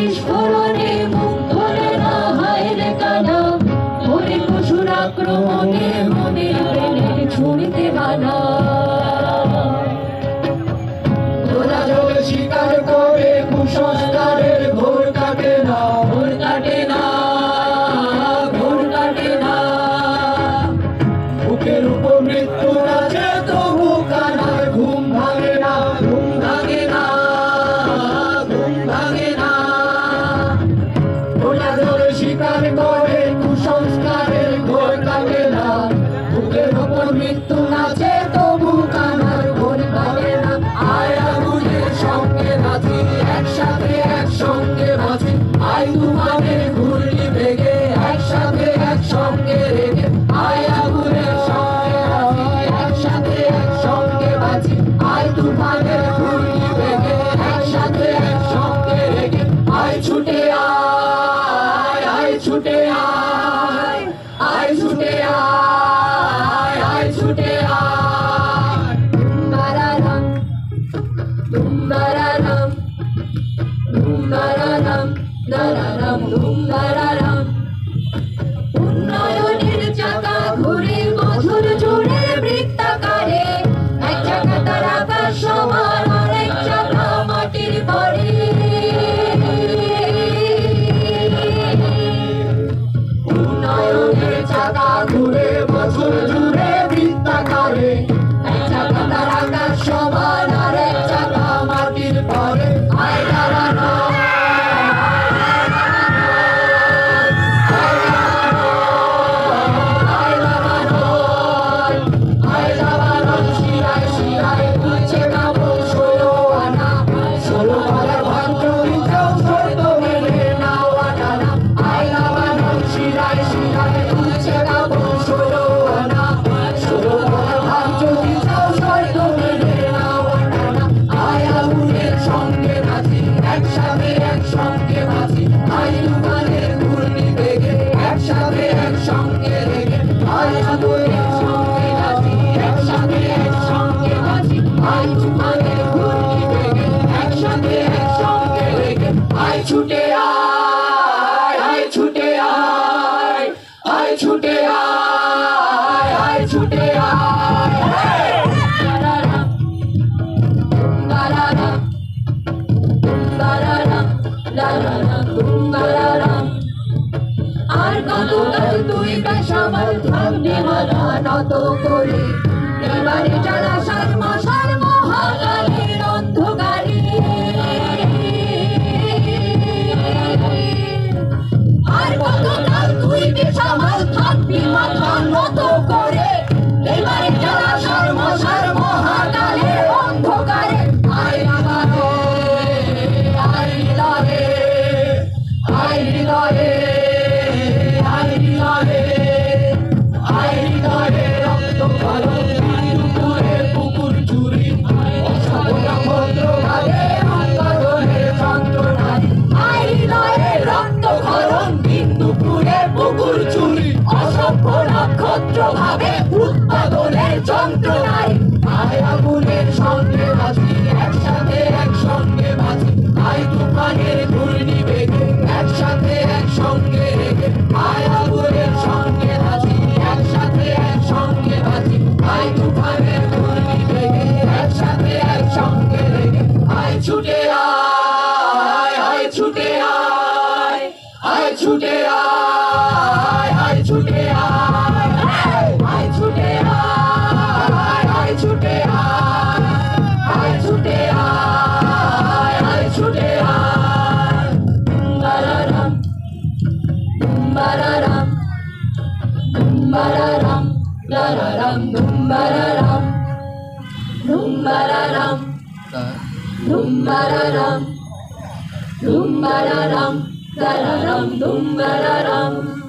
বিস্ফোরণে মুখ খোলে না হাইরে কানা। মনে পশুর আক্রমণে মনে পেলে ছুঁড়িতে বানা ছুটে আয় আয় ছুটে আয় আয় ছুটে আয় আয় ছুটে আয়। তুমারারাম তুমারারাম তুমারারাম নারারাম তুমারারাম Hey, Matsuri, Juju. ছুটে আয় আয় ছুটে আয় আয় ছুটে আয় আয় ছুটে আয় La la la la la la la la গতকাল তুই বেসামাল ধন্যবাদ নত করে এবারে যারা সাত Dumbarararam, Dumbararam, Dumbararam, Dumbararam, Dumbararam, Dararam, Dumbararam.